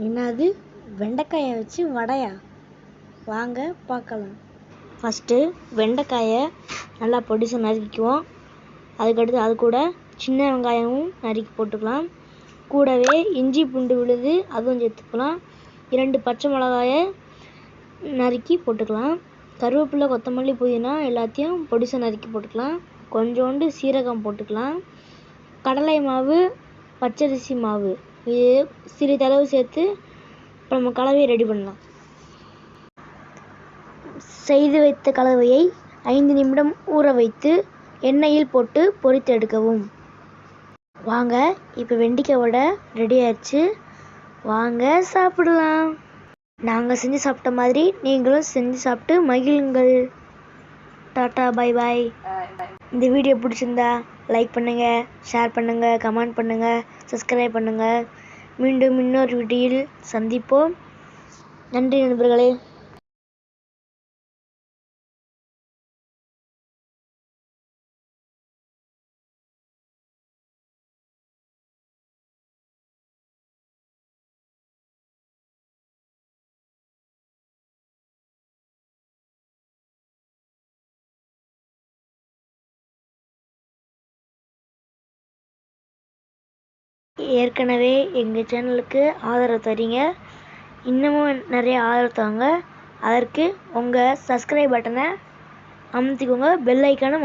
என்னது? வெண்டைக்காயை வச்சு வடையா? வாங்க பார்க்கலாம். ஃபஸ்ட்டு வெண்டைக்காயை நல்லா பொடிசு நறுக்கிக்குவோம். அதுக்கடுத்து அது கூட சின்ன வெங்காயமும் நறுக்கி போட்டுக்கலாம். கூடவே இஞ்சி பூண்டு விழுது அதுவும் சேர்த்துக்கலாம். இரண்டு பச்சை மிளகாயை நறுக்கி போட்டுக்கலாம். கருவேப்பிலை கொத்தமல்லி புதினா எல்லாத்தையும் பொடிசை நறுக்கி போட்டுக்கலாம். கொஞ்சோண்டு சீரகம் போட்டுக்கலாம். கடலை மாவு பச்சரிசி மாவு. இது சிறிதளவு சேர்த்து நம்ம கலவையை ரெடி பண்ணலாம். செய்து வைத்த கலவையை ஐந்து நிமிடம் ஊற வைத்து எண்ணெயில் போட்டு பொரித்து எடுக்கவும். வாங்க இப்போ வெண்டிக்காய் வடை ரெடி ஆயிடுச்சு வாங்க சாப்பிடலாம். நாங்கள் செஞ்சு சாப்பிட்ட மாதிரி நீங்களும் செஞ்சு சாப்பிட்டு மகிழுங்கள். டாட்டா பை பாய் இந்த வீடியோ பிடிச்சிருந்தா லைக் பண்ணுங்கள் ஷேர் பண்ணுங்கள் கமெண்ட் பண்ணுங்கள் சப்ஸ்கிரைப் பண்ணுங்கள் மீண்டும் இன்னொரு வீடியோவில் சந்திப்போம். நன்றி நண்பர்களே. ஏற்கனவே எங்கள் சேனலுக்கு ஆதரவு தரீங்க. இன்னமும் நிறைய ஆதரவு தாங்க அதற்கு உங்கள் சப்ஸ்கிரைப் பட்டனை அமுத்திக்கோங்க. பெல் ஐக்கானை